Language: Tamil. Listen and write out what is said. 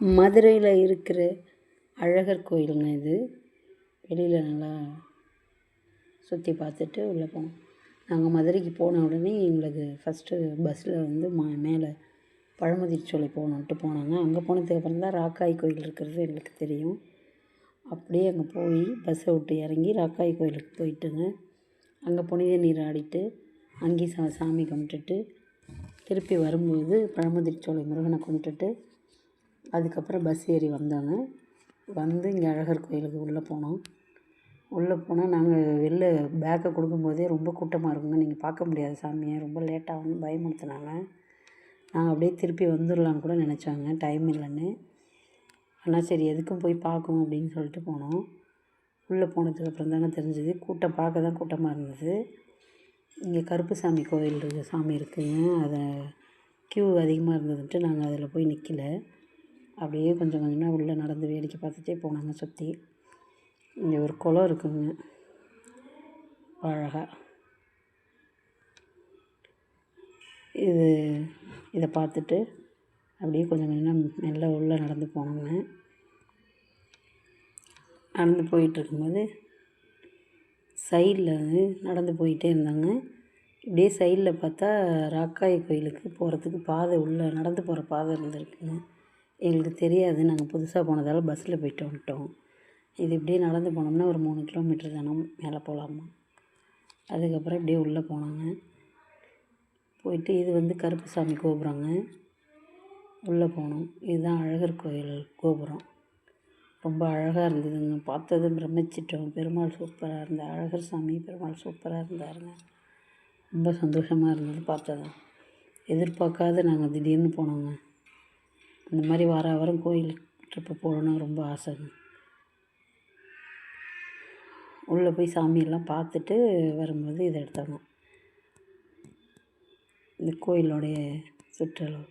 மதுரையில் இருக்கிற அழகர் கோயிலுங்க இது. வெளியில் நல்லா சுற்றி பார்த்துட்டு உள்ளே போனோம் நாங்கள் மதுரைக்கு போன உடனே எங்களுக்கு ஃபஸ்ட்டு பஸ்ஸில் வந்து மா மேலே பழமுதிர்ச்சோலை போகணுன்ட்டு போனாங்க. அங்கே போனதுக்கப்புறம் தான் ராக்காய் கோயில் இருக்கிறது எங்களுக்கு தெரியும். அப்படியே அங்கே போய் பஸ்ஸை விட்டு இறங்கி ராக்காய் கோயிலுக்கு போயிட்டுங்க. அங்கே புனித நீர் ஆடிட்டு அங்கேயும் சா சாமி கும்பிட்டுட்டு திருப்பி வரும்போது பழமுதிர்ச்சோலை முருகனை கும்பிட்டுட்டு அதுக்கப்புறம் பஸ் ஏறி வந்தோங்க. வந்து இங்கே அழகர் கோயிலுக்கு உள்ளே போனோம். உள்ளே போனால் நாங்கள் வெளில பேக்கை கொடுக்கும்போதே ரொம்ப கூட்டமாக இருக்குங்க. நீங்கள் பார்க்க முடியாது சாமியை ரொம்ப லேட்டாகும்னு பயமுறுத்துனாங்க. நாங்கள் அப்படியே திருப்பி வந்துடலான்னு கூட நினச்சோங்க. டைம் இல்லைன்னு. ஆனால் சரி எதுக்கும் போய் பார்க்கணும் அப்படின்னு சொல்லிட்டு போனோம். உள்ளே போனதுக்கப்புறம் தாங்க தெரிஞ்சது. கூட்டம் பார்க்க தான் கூட்டமாக இருந்தது. இங்கே கருப்பு சாமி கோயில் இருக்கு சாமி இருக்குங்க. அதை க்யூ அதிகமாக இருந்ததுன்ட்டு நாங்கள் அதில் போய் நிற்கல அப்படியே கொஞ்சம் கொஞ்சமாக உள்ளே நடந்து வேடிக்கை பார்த்துட்டே போனாங்க சுற்றி இங்கே ஒரு குளம் இருக்குங்க. அழகாக இது இதை பார்த்துட்டு அப்படியே கொஞ்சம் கொஞ்சமாக மெல்ல உள்ளே நடந்து போனோங்க. நடந்து போயிட்டுருக்கும்போது சைடில் வந்து நடந்து போயிட்டே இருந்தாங்க. இப்படியே சைடில் பார்த்தா ராக்காய் கோயிலுக்கு போகிறதுக்கு பாதை உள்ளே நடந்து போகிற பாதை இருந்திருக்குங்க. எங்களுக்கு தெரியாது. நாங்கள் புதுசாக போனதால் பஸ்ஸில் போயிட்டு வந்துட்டோம். இது இப்படியே நடந்து போனோம்னா ஒரு மூணு கிலோமீட்டர் தானே மேலே போகலாமா அதுக்கப்புறம் இப்படியே உள்ளே போனாங்க. போயிட்டு இது வந்து கருப்புசாமி கோபுரங்க. உள்ளே போனோம். இதுதான் அழகர் கோயில் கோபுரம். ரொம்ப அழகாக இருந்ததுங்க. பார்த்ததும் பிரமிச்சிட்டோம். பெருமாள் சூப்பராக இருந்தார். அழகர் சாமி பெருமாள் சூப்பராக இருந்தாருங்க. ரொம்ப சந்தோஷமாக இருந்தது பார்த்ததும். எதிர்பார்க்காத நாங்கள் திடீர்னு போனோங்க. இந்த மாதிரி வார வாரம் கோயில் ட்ரிப்பு போகணுன்னு ரொம்ப ஆசைங்க உள்ளே போய் சாமியெல்லாம் பார்த்துட்டு வரும்போது இதை எடுத்தோங்க இந்த கோயிலோடைய சுற்றளவு.